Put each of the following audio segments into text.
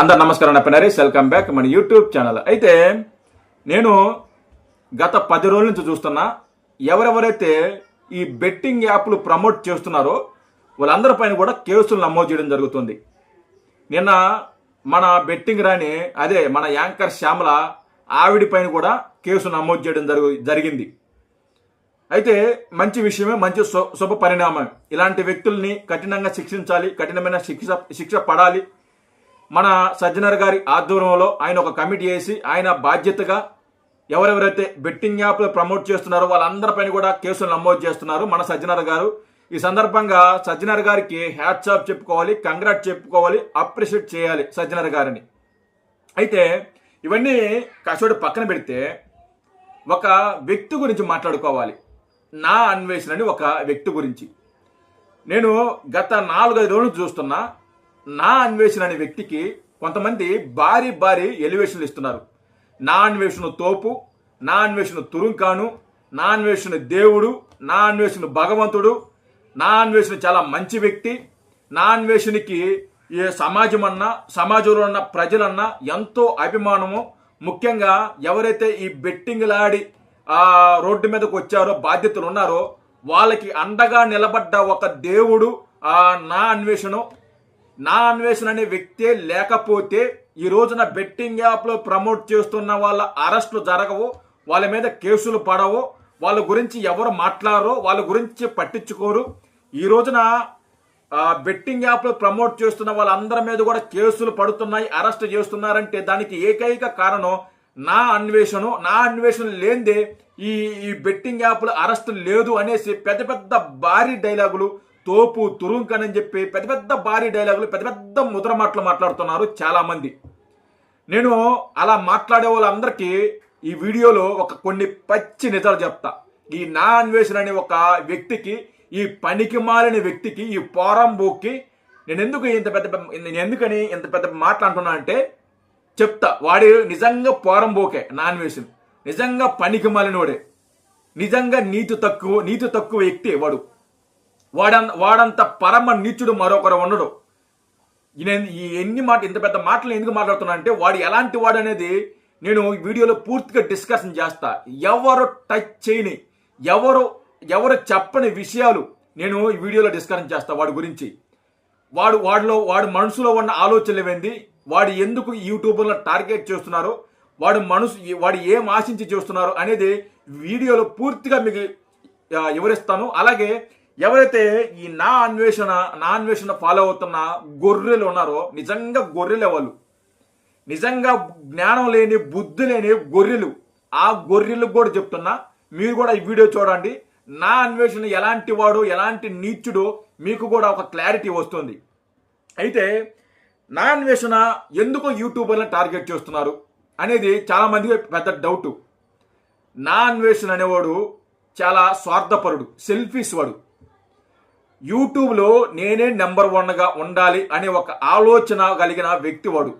అందరు నమస్కారం నా పేరు వెల్కమ్ బ్యాక్ మన యూట్యూబ్ ఛానల్ అయితే నేను గత పది రోజుల నుంచి చూస్తున్నా ఎవరెవరైతే ఈ బెట్టింగ్ యాప్లు ప్రమోట్ చేస్తున్నారో వాళ్ళందరి పైన కూడా కేసులు నమోదు చేయడం జరుగుతుంది. నిన్న మన బెట్టింగ్ రాని అదే మన యాంకర్ శ్యామల ఆవిడిపైన కూడా కేసు నమోదు చేయడం జరుగు జరిగింది. అయితే మంచి విషయమే మంచి శుభ పరిణామం. ఇలాంటి వ్యక్తుల్ని కఠినంగా శిక్షించాలి కఠినమైన శిక్ష శిక్ష పడాలి మన సజ్జనర్ గారి ఆధ్వర్యంలో ఆయన ఒక కమిటీ వేసి ఆయన బాధ్యతగా ఎవరెవరైతే బెట్టింగ్ యాప్లు ప్రమోట్ చేస్తున్నారో వాళ్ళందరిపైన కూడా కేసులు నమోదు చేస్తున్నారు మన సజ్జనర్ గారు. ఈ సందర్భంగా సజ్జనర్ గారికి హ్యాట్స్ ఆఫ్ చెప్పుకోవాలి కంగ్రాట్ చెప్పుకోవాలి అప్రిషియేట్ చేయాలి సజ్జనర్ గారిని. అయితే ఇవన్నీ కాసేపు పక్కన పెడితే ఒక వ్యక్తి గురించి మాట్లాడుకోవాలి. నా అన్వేషణ అని ఒక వ్యక్తి గురించి. నేను గత నాలుగైదు రోజులు చూస్తున్నా నా అన్వేషణ అనే వ్యక్తికి కొంతమంది భారీ భారీ ఎలివేషన్లు ఇస్తున్నారు. నా అన్వేషణ తోపు నా అన్వేషణ తురుంకాను నా అన్వేషణ దేవుడు నా అన్వేషణ భగవంతుడు నా అన్వేషణ చాలా మంచి వ్యక్తి నా అన్వేషణకి ఏ సమాజం అన్నా సమాజంలో ఉన్న ప్రజలన్నా ఎంతో అభిమానము. ముఖ్యంగా ఎవరైతే ఈ బెట్టింగ్లాడి ఆ రోడ్డు మీదకి వచ్చారో బాధ్యతలు ఉన్నారో వాళ్ళకి అండగా నిలబడ్డ ఒక దేవుడు ఆ నా అన్వేషణ నా అన్వేషణ అనే వ్యక్తే లేకపోతే ఈ రోజున బెట్టింగ్ యాప్లో ప్రమోట్ చేస్తున్న వాళ్ళ అరెస్టులు జరగవు వాళ్ళ మీద కేసులు పడవు వాళ్ళ గురించి ఎవరు మాట్లాడరో వాళ్ళ గురించి పట్టించుకోరు. ఈ రోజున బెట్టింగ్ యాప్లో ప్రమోట్ చేస్తున్న వాళ్ళందరి మీద కూడా కేసులు పడుతున్నాయి అరెస్ట్ చేస్తున్నారంటే దానికి ఏకైక కారణం నా అన్వేషణ నా అన్వేషణ లేనిదే ఈ ఈ బెట్టింగ్ యాప్లు అరెస్ట్ లేదు అనేసి పెద్ద పెద్ద భారీ డైలాగులు తోపు తురుంకన్ అని చెప్పి పెద్ద పెద్ద భారీ డైలాగులు పెద్ద పెద్ద ముద్ర మాటలు మాట్లాడుతున్నారు చాలామంది. నేను అలా మాట్లాడే వాళ్ళందరికీ ఈ వీడియోలో ఒక కొన్ని పచ్చి నిజాలు చెప్తా. ఈ నా అన్వేషణ అనే ఒక వ్యక్తికి ఈ పనికి మాలిన వ్యక్తికి ఈ పోరంబోకి నేను ఎందుకు ఇంత పెద్ద నేను ఎందుకని ఇంత పెద్ద మాట్లాడుతున్నా అంటే చెప్తా. వాడి నిజంగా పోరంబోకే నా అన్వేషణ. నిజంగా పనికి మాలినోడే. నిజంగా నీతి తక్కువ నీతి తక్కువ వ్యక్తి వాడు. వాడంత వాడంత పరమ నీచుడు మరొకరు ఉండడు నేను ఈ ఎన్ని మాట ఇంత పెద్ద మాటలు ఎందుకు మాట్లాడుతున్నా అంటే వాడు ఎలాంటి వాడు అనేది నేను వీడియోలో పూర్తిగా డిస్కషన్ చేస్తా. ఎవరు టచ్ చేయని ఎవరు ఎవరు చెప్పని విషయాలు నేను ఈ వీడియోలో డిస్కషన్ చేస్తా వాడి గురించి. వాడు వాడిలో వాడు మనసులో ఉన్న ఆలోచనలు ఏంది వాడు ఎందుకు యూట్యూబ్లో టార్గెట్ చేస్తున్నారు వాడు మనసు వాడు ఏం ఆశించి చేస్తున్నారు అనేది వీడియోలో పూర్తిగా మీకు వివరిస్తాను. అలాగే ఎవరైతే ఈ నా అన్వేషణ నా అన్వేషణ ఫాలో అవుతున్న గొర్రెలు ఉన్నారో నిజంగా గొర్రెలే వాళ్ళు నిజంగా జ్ఞానం లేని బుద్ధి లేని గొర్రెలు. ఆ గొర్రెలకు కూడా చెప్తున్నా మీరు కూడా ఈ వీడియో చూడండి. నా అన్వేషణ ఎలాంటి వాడు ఎలాంటి నీచుడు మీకు కూడా ఒక క్లారిటీ వస్తుంది. అయితే నా అన్వేషణ ఎందుకు యూట్యూబర్లను టార్గెట్ చేస్తున్నారు అనేది చాలామందికి పెద్ద డౌట్ నా అన్వేషణ అనేవాడు చాలా స్వార్థపరుడు సెల్ఫీస్ వాడు. యూట్యూబ్లో నేనే నెంబర్ వన్గా ఉండాలి అనే ఒక ఆలోచన కలిగిన వ్యక్తి వాడు.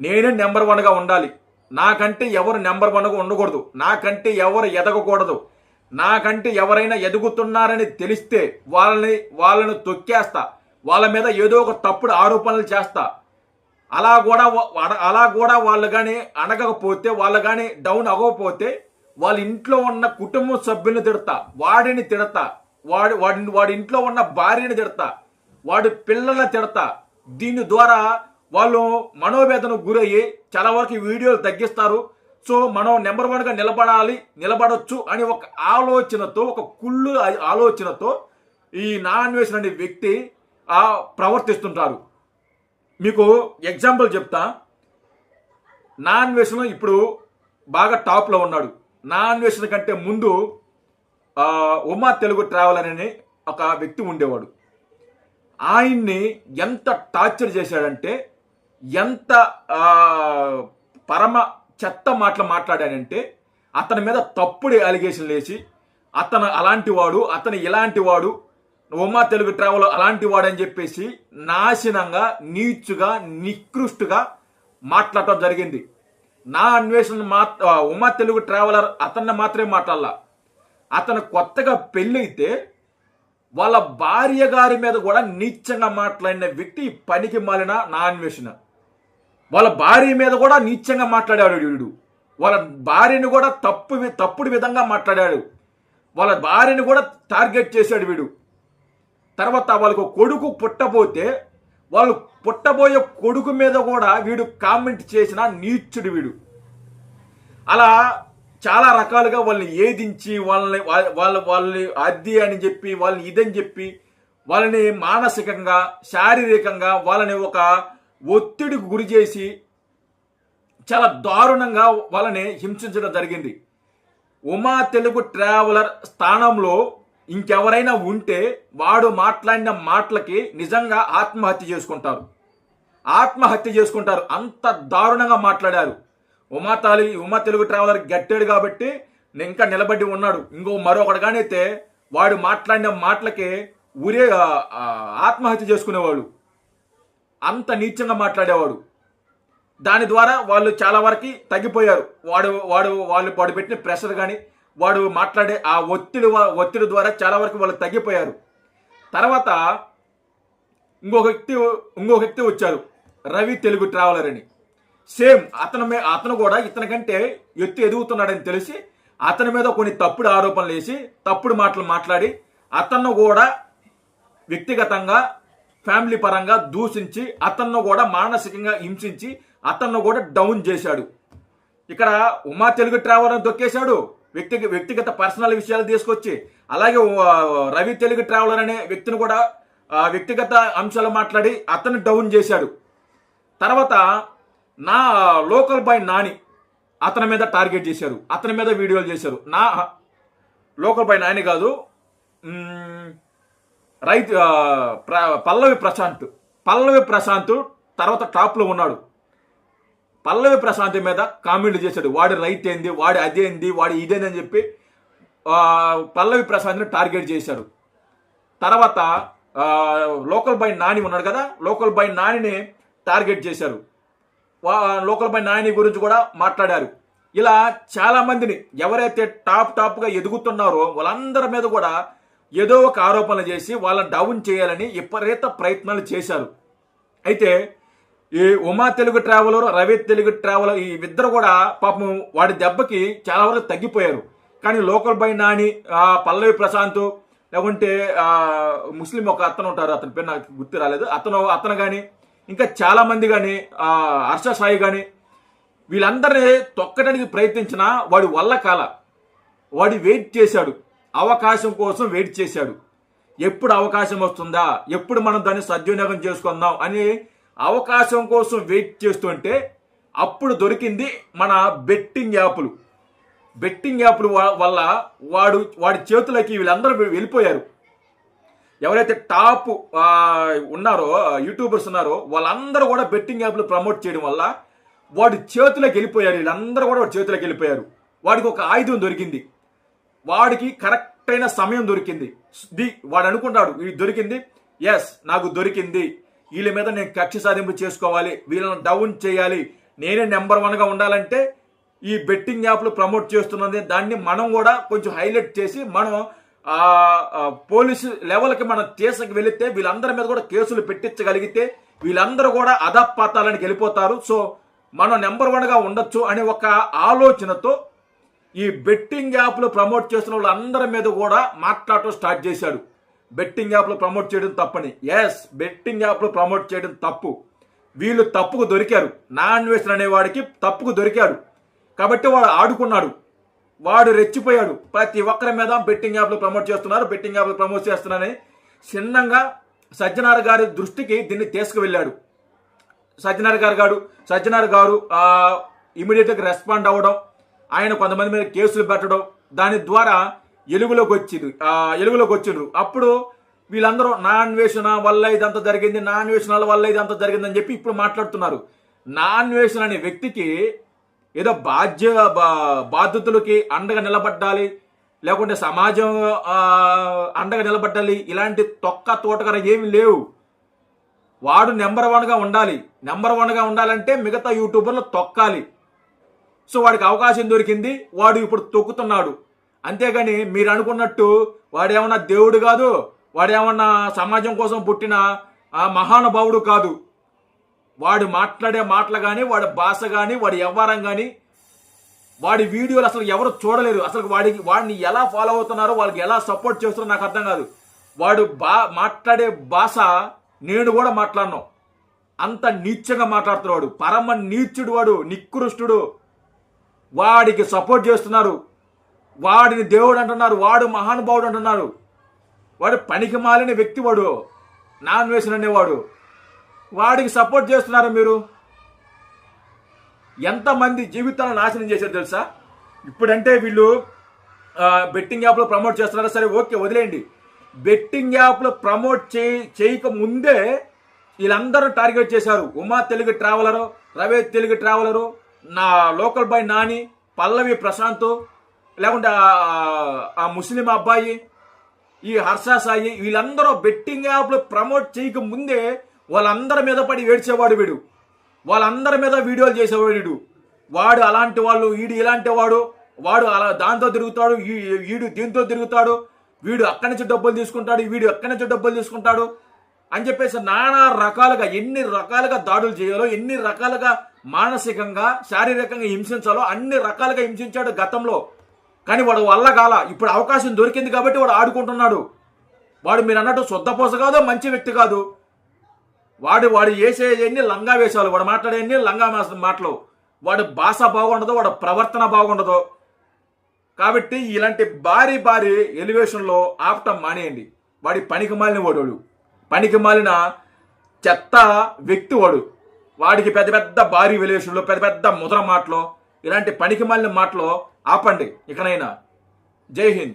నేనే నెంబర్ వన్గా ఉండాలి. నాకంటే ఎవరు నెంబర్ వన్గా ఉండకూడదు. నాకంటే ఎవరు ఎదగకూడదు. నాకంటే ఎవరైనా ఎదుగుతున్నారని తెలిస్తే వాళ్ళని వాళ్ళని తొక్కేస్తా. వాళ్ళ మీద ఏదో ఒక తప్పుడు ఆరోపణలు చేస్తా. అలా కూడా అలా కూడా వాళ్ళు కానీ అడగకపోతే వాళ్ళు కానీ డౌన్ అవ్వకపోతే వాళ్ళ ఇంట్లో ఉన్న కుటుంబ సభ్యులను తిడతా వాడిని తిడతా వాడు వాడి వాడి ఇంట్లో ఉన్న భార్యని తిడతా వాడి పిల్లల్ని తిడతా. దీని ద్వారా వాళ్ళు మనోవేదనకు గురయ్యి చాలా వరకు వీడియోలు తగ్గిస్తారు. సో మనం నెంబర్ వన్గా నిలబడాలి నిలబడొచ్చు అని ఒక ఆలోచనతో ఒక కుళ్ళు ఆలోచనతో ఈ నా అనే వ్యక్తి ప్రవర్తిస్తుంటారు. మీకు ఎగ్జాంపుల్ చెప్తా. నాన్వేషణ ఇప్పుడు బాగా టాప్లో ఉన్నాడు. నాన్వేషణ కంటే ముందు ఉమా తెలుగు ట్రావెలర్ అనే ఒక వ్యక్తి ఉండేవాడు. ఆయన్ని ఎంత టార్చర్ చేశాడంటే ఎంత పరమ చెత్త మాటలు మాట్లాడాడంటే అతని మీద తప్పుడు అలిగేషన్ లేచి అతను అలాంటి వాడు అతను ఇలాంటి వాడు ఉమా తెలుగు ట్రావెల్ అలాంటి వాడు అని చెప్పేసి నాశనంగా నీచుగా నికృష్టుగా మాట్లాడటం జరిగింది. నా అన్వేషణ మా ఉమా తెలుగు ట్రావెలర్ అతన్ని మాత్రమే మాట్లాడాల. అతను కొత్తగా పెళ్ళైతే వాళ్ళ భార్య గారి మీద కూడా నీచంగా మాట్లాడిన వ్యక్తి పనికి మాలిన నా అన్వేషణ. వాళ్ళ భార్య మీద కూడా నీచంగా మాట్లాడాడు వీడు. వాళ్ళ భార్యని కూడా తప్పు తప్పుడు విధంగా మాట్లాడాడు. వాళ్ళ భార్యని కూడా టార్గెట్ చేశాడు వీడు. తర్వాత వాళ్ళకు కొడుకు పుట్టబోతే వాళ్ళు పుట్టబోయే కొడుకు మీద కూడా వీడు కామెంట్ చేసిన నీచుడు వీడు. అలా చాలా రకాలుగా వాళ్ళని ఏదించి వాళ్ళని వాళ్ళ వాళ్ళ- వాళ్ళని అది అని చెప్పి వాళ్ళని ఇదని చెప్పి వాళ్ళని మానసికంగా శారీరకంగా వాళ్ళని ఒక ఒత్తిడికి గురి చేసి చాలా దారుణంగా వాళ్ళని హింసించడం జరిగింది. ఉమా తెలుగు ట్రావెలర్ స్థానంలో ఇంకెవరైనా ఉంటే వాడు మాట్లాడిన మాటలకి నిజంగా ఆత్మహత్య చేసుకుంటారు. ఆత్మహత్య చేసుకుంటారు. అంత దారుణంగా మాట్లాడారు. ఉమా తాలి ఉమా తెలుగు ట్రావెలర్ గట్టాడు కాబట్టి ఇంకా నిలబడి ఉన్నాడు. ఇంకో మరొకడు కానైతే వాడు మాట్లాడిన మాటలకి ఊరే ఆత్మహత్య చేసుకునేవాడు. అంత నీచంగా మాట్లాడేవాడు. దాని ద్వారా వాళ్ళు చాలా వరకు తగ్గిపోయారు. వాడు వాడు వాళ్ళు వాడు పెట్టిన ప్రెషర్ కానీ వాడు మాట్లాడే ఆ ఒత్తిడి ఒత్తిడి ద్వారా చాలా వరకు వాళ్ళు తగ్గిపోయారు. తర్వాత ఇంకొక వ్యక్తి ఇంకొక వ్యక్తి వచ్చారు. రవి తెలుగు ట్రావెలర్ అని. సేమ్ అతను మీద అతను కూడా ఇతని కంటే ఎత్తు ఎదుగుతున్నాడని తెలిసి అతని మీద కొన్ని తప్పుడు ఆరోపణలు వేసి తప్పుడు మాటలు మాట్లాడి అతను కూడా వ్యక్తిగతంగా ఫ్యామిలీ పరంగా దూషించి అతన్ను కూడా మానసికంగా హింసించి అతన్ను కూడా డౌన్ చేశాడు. ఇక్కడ ఉమా తెలుగు ట్రావెలర్ దొక్కేశాడు. వ్యక్తి వ్యక్తిగత పర్సనల్ విషయాలు తీసుకొచ్చి అలాగే రవి తెలుగు ట్రావెలర్ అనే వ్యక్తిని కూడా వ్యక్తిగత అంశాలు మాట్లాడి అతన్ని డౌన్ చేశాడు. తర్వాత నా లోకల్ బాయ్ నాని అతని మీద టార్గెట్ చేశారు. అతని మీద వీడియోలు చేశారు. నా లోకల్ బాయ్ నాని కాదు రైతు ప్ర- పల్లవి ప్రశాంత్. పల్లవి ప్రశాంత్ తర్వాత టాప్లో ఉన్నాడు. పల్లవి ప్రశాంత్ మీద కామెంట్లు చేశాడు. వాడి రైట్ ఏంది వాడి అదేంది వాడి ఇదేంది అని చెప్పి పల్లవి ప్రశాంత్ని టార్గెట్ చేశారు తర్వాత లోకల్ బాయ్ నాని ఉన్నాడు కదా లోకల్ బాయ్ నానిని టార్గెట్ చేశారు. లోకల్ పై నాయని గురించి కూడా మాట్లాడారు. ఇలా చాలా మందిని ఎవరైతే టాప్ టాప్గా ఎదుగుతున్నారో వాళ్ళందరి మీద కూడా ఏదో ఒక ఆరోపణలు చేసి వాళ్ళని డౌన్ చేయాలని విపరీత ప్రయత్నాలు చేశారు. అయితే ఈ ఉమా తెలుగు ట్రావెలర్ రవి తెలుగు ట్రావెలర్ ఈ ఇద్దరు కూడా పాపం వాడి దెబ్బకి చాలా వరకు తగ్గిపోయారు. కానీ లోకల్ బై నాని పల్లవి ప్రశాంత్ లేకుంటే ముస్లిం ఒక అతను ఉంటారు అతని పేరు నాకు గుర్తు రాలేదు. అతను అతను కానీ ఇంకా చాలా మంది కానీ హర్ష సాయి కానీ వీళ్ళందరినీ తొక్కడానికి ప్రయత్నించిన వాడి వల్ల కాల. వాడు వెయిట్ చేశాడు. అవకాశం కోసం వెయిట్ చేశాడు. ఎప్పుడు అవకాశం వస్తుందా? ఎప్పుడు మనం దాన్ని సద్వినియోగం చేసుకుందాం అని అవకాశం కోసం వెయిట్ చేస్తుంటే అప్పుడు దొరికింది మన బెట్టింగ్ యాప్లు. బెట్టింగ్ యాప్లు వల్ల వాడు వాడి చేతులకి వీళ్ళందరూ వెళ్ళిపోయారు. ఎవరైతే టాప్ ఉన్నారో యూట్యూబర్స్ ఉన్నారో వాళ్ళందరూ కూడా బెట్టింగ్ యాప్లు ప్రమోట్ చేయడం వల్ల వాడి చేతులకు వెళ్ళిపోయారు. వీళ్ళందరూ కూడా వాడి చేతులకు వెళ్ళిపోయారు. వాడికి ఒక ఆయుధం దొరికింది. వాడికి కరెక్ట్ అయిన సమయం దొరికింది. ది వాడు అనుకుంటాడు ఇది దొరికింది? ఎస్ నాకు దొరికింది. వీళ్ళ మీద నేను కక్ష సాధింపు చేసుకోవాలి. వీళ్ళని డౌన్ చేయాలి. నేనే నెంబర్ వన్గా ఉండాలంటే ఈ బెట్టింగ్ యాప్లు ప్రమోట్ చేస్తున్నది దాన్ని మనం కూడా కొంచెం హైలైట్ చేసి మనం పోలీసు లెవెల్కి మనం కేసుకి వెళితే వీళ్ళందరి మీద కూడా కేసులు పెట్టించగలిగితే వీళ్ళందరూ కూడా అధపాతాలనికి వెళ్ళిపోతారు. సో మనం నెంబర్ వన్గా ఉండొచ్చు అనే ఒక ఆలోచనతో ఈ బెట్టింగ్ యాప్లు ప్రమోట్ చేస్తున్న వాళ్ళందరి మీద కూడా మాట్లాడటం స్టార్ట్ చేశాడు. బెట్టింగ్ యాప్లు ప్రమోట్ చేయడం తప్పని. ఎస్ బెట్టింగ్ యాప్లు ప్రమోట్ చేయడం తప్పు. వీళ్ళు తప్పుకు దొరికారు. నా అన్వేషణ అనేవాడికి తప్పుకు దొరికాడు. కాబట్టి వాడు ఆడుకున్నాడు. వాడు రెచ్చిపోయాడు. ప్రతి ఒక్కరి మీద బెట్టింగ్ యాప్లు ప్రమోట్ చేస్తున్నారు బెట్టింగ్ యాప్లు ప్రమోట్ చేస్తున్నారని చిన్నంగా సజ్జనార్ గారి దృష్టికి దీన్ని తీసుకువెళ్ళాడు. సజ్జనార్ గారు గారు సజ్జనార్ గారు ఇమీడియట్గా రెస్పాండ్ అవ్వడం ఆయన కొంతమంది మీద కేసులు పెట్టడం దాని ద్వారా ఎలుగులోకి వచ్చింది ఆ, ఎలుగులోకి వచ్చిండ్రు. అప్పుడు వీళ్ళందరూ నా అన్వేషణ వల్ల ఇదంతా జరిగింది నా అన్వేషణల వల్ల ఇదంతా జరిగిందని చెప్పి ఇప్పుడు మాట్లాడుతున్నారు. నా అన్వేషణ అనే వ్యక్తికి ఏదో బాధ్య బా- బాధ్యతలకి అండగా నిలబడ్డాలి లేకుంటే సమాజం అండగా నిలబడ్డాలి ఇలాంటి తొక్క తోటకర ఏమి లేవు. వాడు నెంబర్ వన్గా ఉండాలి. నెంబర్ వన్గా ఉండాలంటే మిగతా యూట్యూబర్లు తొక్కాలి. సో వాడికి అవకాశం దొరికింది వాడు ఇప్పుడు తొక్కుతున్నాడు. అంతేగాని మీరు అనుకున్నట్టు వాడేమన్నా దేవుడు కాదు వాడేమన్నా సమాజం కోసం పుట్టిన మహానుభావుడు కాదు. వాడు మాట్లాడే మాటలు కానీ వాడి భాష కానీ వాడి వ్యవహారం కానీ వాడి వీడియోలు అసలు ఎవరు చూడలేరు. అసలు వాడికి వాడిని ఎలా ఫాలో అవుతున్నారో వాళ్ళకి ఎలా సపోర్ట్ చేస్తున్నారో నాకు అర్థం కాదు. వాడు బా మాట్లాడే భాష నేను కూడా మాట్లాడను. అంత నీచంగా మాట్లాడుతున్నాడు పరమ నీచుడు వాడు నికృష్టుడు. వాడికి సపోర్ట్ చేస్తున్నారు. వాడిని దేవుడు అంటున్నారు వాడు మహానుభావుడు అంటున్నారు. వాడు పనికి మాలిన వ్యక్తి వాడు నాన్ వేసిన అనేవాడు వాడికి సపోర్ట్ చేస్తున్నారు మీరు? ఎంతమంది జీవితాలను నాశనం చేశారు తెలుసా? ఇప్పుడంటే వీళ్ళు బెట్టింగ్ యాప్లో ప్రమోట్ చేస్తున్నారా? సరే ఓకే వదిలేయండి. బెట్టింగ్ యాప్లో ప్రమోట్ చేయ చేయక ముందే వీళ్ళందరూ టార్గెట్ చేశారు. ఉమా తెలుగు ట్రావెలరు రవే తెలుగు ట్రావెలరు నా లోకల్ బాయ్ నాని పల్లవి ప్రశాంత్ లేకుంటే ఆ- ముస్లిం అబ్బాయి ఈ హర్ష సాయి వీళ్ళందరూ బెట్టింగ్ యాప్లు ప్రమోట్ చేయక ముందే వాళ్ళందరి మీద పడి ఏడ్చేవాడు వీడు. వాళ్ళందరి మీద వీడియోలు చేసేవాడు వీడు. వాడు అలాంటి వాళ్ళు వీడు ఇలాంటి వాడు వాడు అలా దాంతో తిరుగుతాడు వీడు దీంతో తిరుగుతాడు వీడు అక్కడి నుంచి డబ్బులు తీసుకుంటాడు వీడు ఎక్కడి నుంచి డబ్బులు తీసుకుంటాడు అని చెప్పేసి నానా రకాలుగా ఎన్ని రకాలుగా దాడులు చేయాలో ఎన్ని రకాలుగా మానసికంగా శారీరకంగా హింసించాలో అన్ని రకాలుగా హింసించాడు గతంలో. కానీ వాడు వల్ల కాల ఇప్పుడు అవకాశం దొరికింది కాబట్టి వాడు ఆడుకుంటున్నాడు. వాడు మీరు అన్నట్టు శుద్ధపోస కాదు మంచి వ్యక్తి కాదు. వాడు వాడు వేసే ఎన్ని లంగా వేసేవాళ్ళు వాడు మాట్లాడేయన్ని లంగా మాటలు వాడు భాష బాగుండదు వాడు ప్రవర్తన బాగుండదు. కాబట్టి ఇలాంటి భారీ భారీ ఎలివేషన్లో ఆపటం మానేయండి. వాడి పనికి మాలిన వాడు వాడు. పనికి మాలిన చెత్త వ్యక్తి వాడు. వాడికి పెద్ద పెద్ద భారీ ఎలివేషన్లు పెద్ద పెద్ద ముద్ర మాటలు ఇలాంటి పనికి మాలిన మాటలు ఆపండి ఇకనైనా. జై హింద్.